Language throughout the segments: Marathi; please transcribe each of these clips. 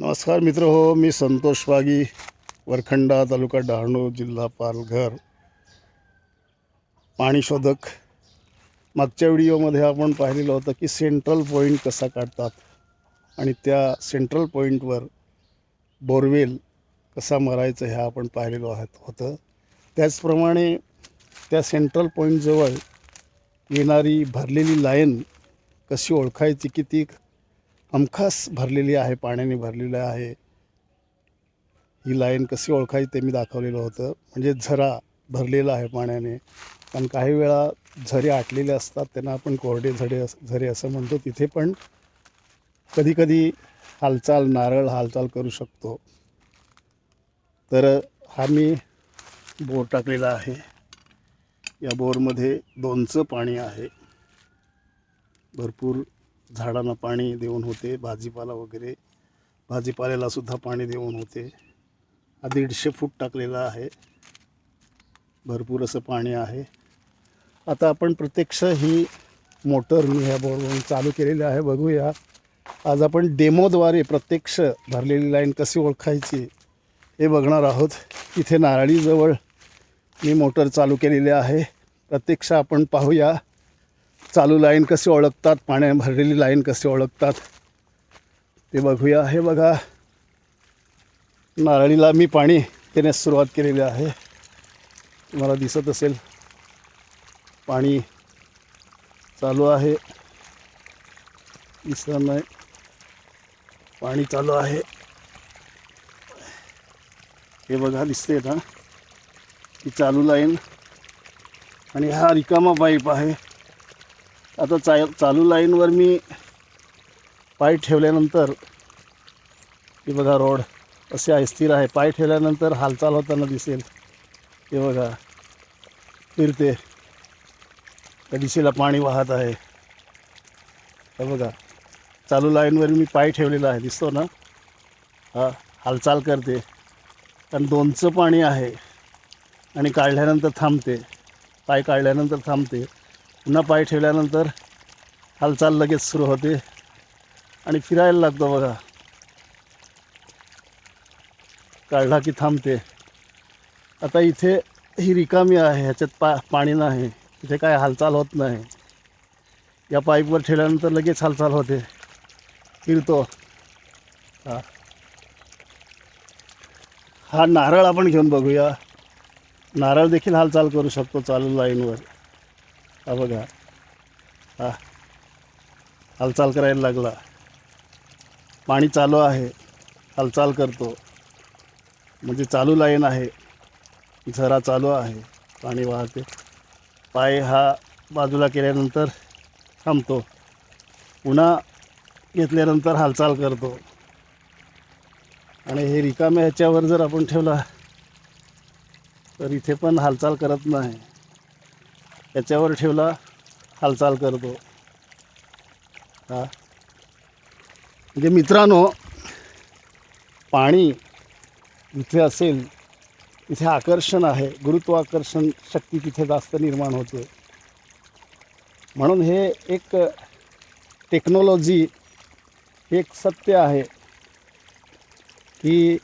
नमस्कार मित्र हो मी संतोष वागी वरखंडा तालुका डहाणू जिल्हा पालघर. पाणी शोधक. मागच्या व्हिडिओमध्ये आपण पाहिलेलं होतं की सेंट्रल पॉईंट कसा काढतात आणि त्या सेंट्रल पॉईंटवर बोरवेल कसा मारायचं हे आपण पाहिलेलो आहात होतं. त्याचप्रमाणे त्या सेंट्रल पॉईंटजवळ येणारी भरलेली लाईन कशी ओळखायची की ती हमखास भरलेली आहे पाण्याने भरलेली आहे. ही लाईन कशी ओळखायची ते मी दाखवलेलं होतं. म्हणजे झरा भरलेला आहे पाण्याने. कारण काही वेळा झरे आटलेले असतात त्यांना आपण कोरडे झडे झरे असं म्हणतो. तिथे पण कधीकधी हालचाल नारळ हालचाल करू शकतो. तर हा मी बोर टाकलेला आहे. या बोरमध्ये दोनचं पाणी आहे. भरपूर झाडांना पाणी देऊन होते भाजीपाला वगैरे. भाजीपाल्याला सुद्धा पाणी देऊन होते. हा दीडशे फूट टाकलेला आहे. भरपूर असं पाणी आहे. आता आपण प्रत्यक्ष ही मोटर मी ह्या बोर्डवरून चालू केलेली आहे बघूया. आज आपण डेमोद्वारे प्रत्यक्ष भरलेली लाईन कशी ओळखायची हे बघणार आहोत. इथे नारळीजवळ मी मोटर चालू केलेली आहे. प्रत्यक्ष आपण पाहूया. चालू लाईन कशी ओळखतात? पाण्या भरलेली लाईन कशी ओळखतात? ते बघूया. हे बघा. नारळीला मी पाणी देण्यास सुरुवात केलेली आहे. तुम्हाला दिसत असेल पाणी चालू आहे. दिसत नाही. पाणी चालू आहे. हे बघा दिसते ना? ही चालू लाईन. आणि हा रिकामा पाईप आहे. आता चा चालू लाईनवर मी पाय ठेवल्यानंतर हे बघा रोड असे अस्थिर स्थिर आहे. पाय ठेवल्यानंतर हालचाल होताना दिसेल. हे बघा फिरते. त्या दिशेला पाणी वाहत आहे. हे बघा चालू लाईनवर मी पाय ठेवलेला आहे. दिसतो ना? हा हालचाल करते. कारण दोनचं पाणी आहे आणि काढल्यानंतर थांबते. पाय काढल्यानंतर थांबते. पुन्हा पाय ठेवल्यानंतर हालचाल लगेच सुरू होते आणि फिरायला लागतो बघा. काढला की थांबते. आता इथे ही रिकामी आहे ह्याच्यात पा पाणी नाही. इथे काय हालचाल होत नाही. या पाईपवर ठेवल्यानंतर लगेच हालचाल होते. फिरतो. हा. हा नारळ आपण घेऊन बघूया. नारळ देखील हालचाल करू शकतो चालू लाईनवर. हा बघा. हा. हालचाल करायला लागला. पाणी चालू आहे. हालचाल करतो. म्हणजे चालू लाईन आहे. झरा चालू आहे. पाणी वाहते. पाय हा बाजूला केल्यानंतर थांबतो. पुन्हा घेतल्यानंतर हालचाल करतो. आणि हे रिकाम्या ह्याच्यावर जर आपण ठेवला तर इथे पण हालचाल करत नाही. याच्यावर ठेवला हालचाल करतो. हा. म्हणजे मित्रांनो पाणी इथे असेल तिथे आकर्षण आहे. गुरुत्वाकर्षण शक्ती तिथे जास्त निर्माण होते. म्हणून हे एक टेक्नॉलॉजी एक सत्य आहे. की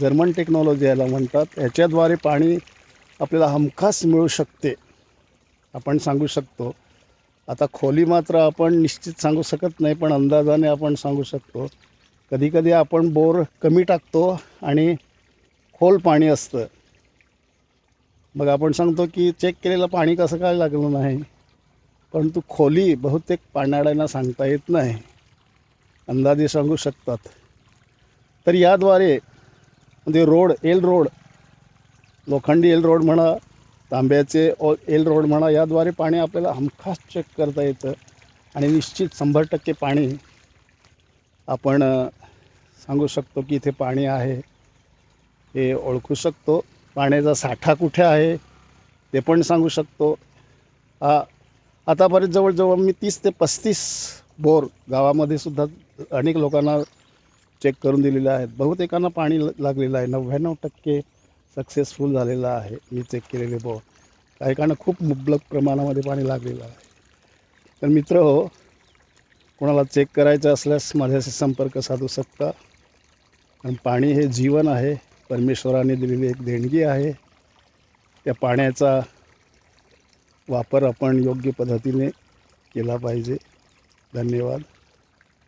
जर्मन टेक्नॉलॉजी याला म्हणतात. ह्याच्याद्वारे पाणी आपल्याला हमखास मिळू शकते. आपण सांगू शकतो. आता खोली मात्र आपण निश्चित सांगू शकत नाही पण अंदाजाने आपण सांगू शकतो. कधीकधी आपण बोर कमी टाकतो आणि खोल पाणी असतं. मग आपण सांगतो की चेक केलेलं पाणी कसं काय लागलं नाही? परंतु खोली बहुतेक पाण्याड्यांना सांगता येत नाही. अंदाजे सांगू शकतात. तर याद्वारे म्हणजे रोड एल रोड लोखंडी एल रोड म्हणा तांब्याचे ओ एल रोड म्हणा याद्वारे पाणी आपल्याला हमखास चेक करता येतं. आणि निश्चित शंभर टक्के पाणी आपण सांगू शकतो की इथे पाणी आहे. हे ओळखू शकतो. पाण्याचा साठा कुठे आहे ते पण सांगू शकतो. हा आतापर्यंत जवळजवळ मी तीस ते पस्तीस बोर गावामध्ये सुद्धा अनेक लोकांना चेक करून दिलेले आहेत. बहुतेकांना पाणी ल- लागलेलं आहे. नव्याण्णव टक्के सक्सेसफुल झालेला आहे. मी चेक केलेले बोर काही कारण खूप मुबलक प्रमाणामध्ये पाणी लागलेलं आहे. तर मित्र हो कोणाला चेक करायचं असल्यास माझ्याशी संपर्क साधू शकता. कारण पाणी हे जीवन आहे. परमेश्वराने दिलेली एक देणगी आहे. त्या पाण्याचा वापर आपण योग्य पद्धतीने केला पाहिजे. धन्यवाद.